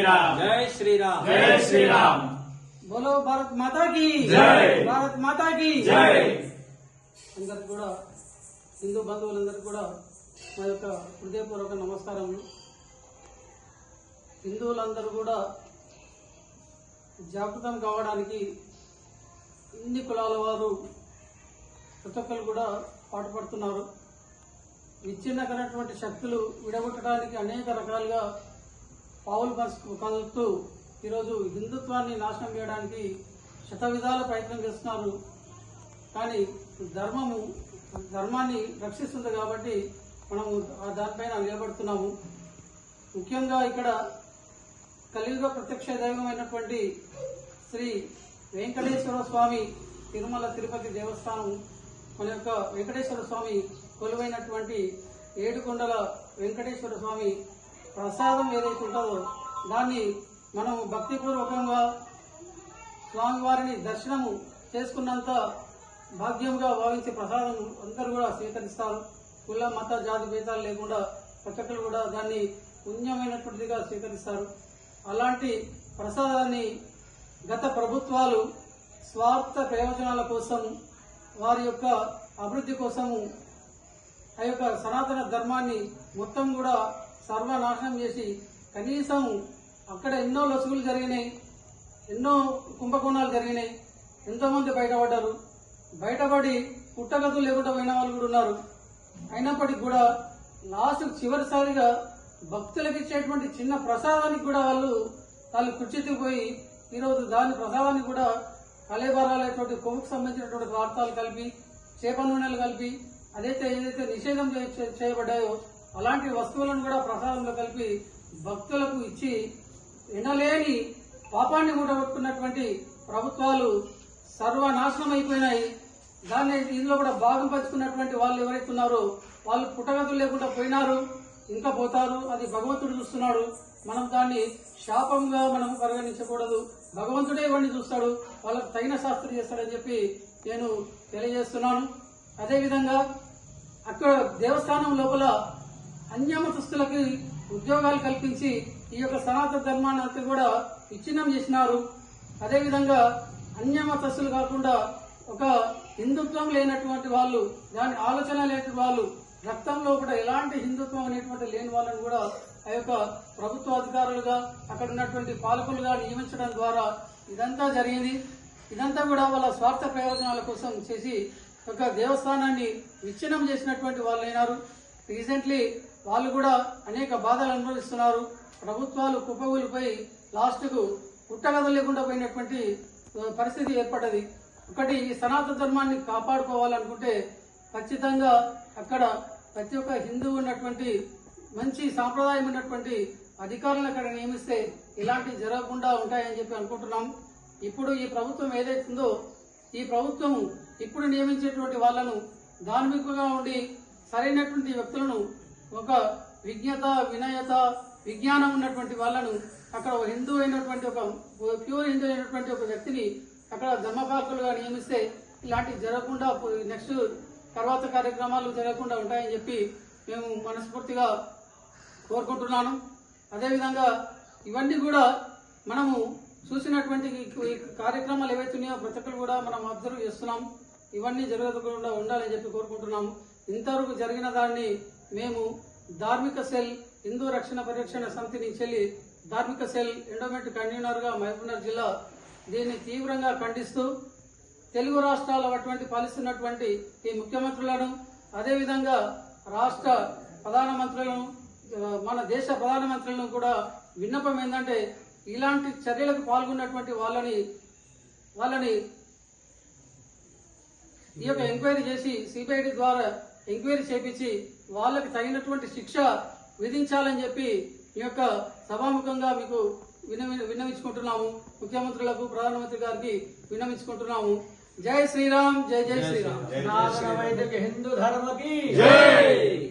శ్రీరామ్ జై శ్రీరామ్ జై శ్రీరామ్ బోలో భారత్ మాతా కి జై. భారత్ మాతా కి జై అందరికి కూడా హిందూ బంధువులందరికీ కూడా మా యొక్క హృదయపూర్వక నమస్కారములు హిందువులందరూ కూడా జాగృతం కావడానికి ఇన్ని కులాల వారు ప్రతి ఒక్కరు కూడా పాటుపడుతున్నారు విచ్ఛిన్నకరమైనటువంటి శక్తులు విడగొట్టడానికి అనేక రకాలుగా పావులు పంచు కలుపుతూ ఈరోజు హిందుత్వాన్ని నాశనం చేయడానికి శత విధాల ప్రయత్నం చేస్తున్నారు. కానీ ధర్మము ధర్మాన్ని రక్షిస్తుంది కాబట్టి మనము దానిపైన నిలబడుతున్నాము. ముఖ్యంగా ఇక్కడ కలియుగ ప్రత్యక్ష దైవమైనటువంటి శ్రీ వెంకటేశ్వర స్వామి తిరుమల తిరుపతి దేవస్థానం మన యొక్క వెంకటేశ్వర స్వామి కొలువైనటువంటి ఏడుకొండల వెంకటేశ్వర స్వామి ప్రసాదం ఏదైతే ఉంటుందో దాన్ని మనం భక్తిపూర్వకంగా స్వామివారిని దర్శనము చేసుకున్నంత భాగ్యంగా భావించే ప్రసాదం అందరూ కూడా స్వీకరిస్తారు. కుల మత జాతి భేదాలు లేకుండా ప్రతి కూడా దాన్ని పుణ్యమైనటువంటిదిగా స్వీకరిస్తారు. అలాంటి ప్రసాదాన్ని గత ప్రభుత్వాలు స్వార్థ ప్రయోజనాల కోసం వారి యొక్క అభివృద్ధి కోసము ఆ యొక్క సనాతన ధర్మాన్ని మొత్తం కూడా సర్వనాశనం చేసి కనీసం అక్కడ ఎన్నో లొసుగులు జరిగినాయి ఎన్నో కుంభకోణాలు జరిగినాయి. ఎంతోమంది బయటపడ్డారు. బయటపడి పుట్టగతులు లేకుండా పోయిన వాళ్ళు కూడా ఉన్నారు. అయినప్పటికీ కూడా లాస్ట్ చివరిసారిగా భక్తులకు ఇచ్చేటువంటి చిన్న ప్రసాదానికి కూడా వాళ్ళు వాళ్ళు కుర్చెత్తిపోయి ఈరోజు దాని ప్రసాదాన్ని కూడా కలేబరాలైనటువంటి కొవ్వుకు సంబంధించినటువంటి వార్తలు కలిపి చేప నూనెలు కలిపి అదైతే ఏదైతే నిషేధం చేయబడ్డాయో అలాంటి వస్తువులను కూడా ప్రసాదంలో కలిపి భక్తులకు ఇచ్చి వినలేని పాపాన్ని కూడగొట్టుకున్నటువంటి ప్రభుత్వాలు సర్వనాశనం అయిపోయినాయి దాన్ని ఇందులో కూడా భాగం పంచుకున్నటువంటి వాళ్ళు ఎవరైతే ఉన్నారో వాళ్ళు పుట్టగతులు లేకుండా పోయినారు ఇంకా పోతారు అది భగవంతుడు చూస్తున్నాడు. మనం దాన్ని శాపంగా మనం పరిగణించకూడదు. భగవంతుడే ఇవన్నీ చూస్తాడు వాళ్ళకు తగిన శాస్త్రం చేస్తాడని చెప్పి నేను తెలియజేస్తున్నాను. అదేవిధంగా అక్కడ దేవస్థానం లోపల అన్యమతస్తులకి ఉద్యోగాలు కల్పించి ఈ యొక్క సనాతన ధర్మాన్ని అంతా కూడా విచ్ఛిన్నం చేసినారు. అదేవిధంగా అన్యమతస్తులు కాకుండా ఒక హిందుత్వం లేనటువంటి వాళ్ళు దాని ఆలోచన లేని వాళ్ళు రక్తంలో కూడా ఎలాంటి హిందుత్వం అనేటువంటి లేని వాళ్ళని కూడా ఆ యొక్క ప్రభుత్వ అధికారులుగా అక్కడ ఉన్నటువంటి పాలకులుగా నియమించడం ద్వారా ఇదంతా జరిగింది. ఇదంతా కూడా వాళ్ళ స్వార్థ ప్రయోజనాల కోసం చేసి ఒక దేవస్థానాన్ని విచ్ఛిన్నం చేసినటువంటి వాళ్ళు అయినారు రీసెంట్లీ వాళ్ళు కూడా అనేక బాధలు అనుభవిస్తున్నారు. ప్రభుత్వాలు కుప్పగూలిపోయి లాస్ట్కు పుట్టగదలు లేకుండా పోయినటువంటి పరిస్థితి ఏర్పడ్డది. ఒకటి ఈ సనాతన ధర్మాన్ని కాపాడుకోవాలనుకుంటే ఖచ్చితంగా అక్కడ ప్రతి ఒక్క హిందువు ఉన్నటువంటి మంచి సాంప్రదాయం ఉన్నటువంటి అధికారులను అక్కడ నియమిస్తే ఇలాంటి జరగకుండా ఉంటాయని చెప్పి అనుకుంటున్నాం. ఇప్పుడు ఈ ప్రభుత్వం ఏదైతుందో ఈ ప్రభుత్వం ఇప్పుడు నియమించేటువంటి వాళ్ళను ధార్మికంగా ఉండి సరైనటువంటి వ్యక్తులను ఒక విజ్ఞత వినయత విజ్ఞానం ఉన్నటువంటి వాళ్ళను అక్కడ ఒక హిందూ అయినటువంటి ఒక ప్యూర్ హిందూ అయినటువంటి ఒక వ్యక్తిని అక్కడ ధర్మపాలకులుగా నియమిస్తే ఇలాంటివి జరగకుండా నెక్స్ట్ తర్వాత కార్యక్రమాలు జరగకుండా ఉంటాయని చెప్పి మేము మనస్ఫూర్తిగా కోరుకుంటున్నాను. అదేవిధంగా ఇవన్నీ కూడా మనము చూసినటువంటి కార్యక్రమాలు ఏవైతే ఉన్నాయో బ్రతకలు కూడా మనం అబ్జర్వ్ చేస్తున్నాం. ఇవన్నీ జరగకుండా ఉండాలని చెప్పి కోరుకుంటున్నాము. ఇంతవరకు జరిగిన దాన్ని మేము ధార్మిక సెల్ హిందూ రక్షణ పరిరక్షణ సమితి నుంచి వెళ్ళి ధార్మిక సెల్ ఎండోమెంట్ కన్వీనర్గా మహబూబ్నగర్ జిల్లా దీన్ని తీవ్రంగా ఖండిస్తూ తెలుగు రాష్ట్రాల అటువంటి పాలిస్తున్నటువంటి ఈ ముఖ్యమంత్రులను అదేవిధంగా రాష్ట్ర ప్రధానమంత్రులను మన దేశ ప్రధానమంత్రులను కూడా విన్నపం ఏంటంటే ఇలాంటి చర్యలకు పాల్గొన్నటువంటి వాళ్ళని వాళ్ళని ఈ యొక్క ఎంక్వైరీ చేసి సిబిఐడి ద్వారా ఎంక్వైరీ చేపించి వాళ్ళకి తగినటువంటి శిక్ష విధించాలని చెప్పి ఈ యొక్క సభాముఖంగా మీకు వినవి విన్నవించుకుంటున్నాము. ముఖ్యమంత్రులకు ప్రధానమంత్రి గారికి విన్నవించుకుంటున్నాము. జై శ్రీరామ్ జై జై శ్రీరామ్. హిందూ ధర్మ की జై!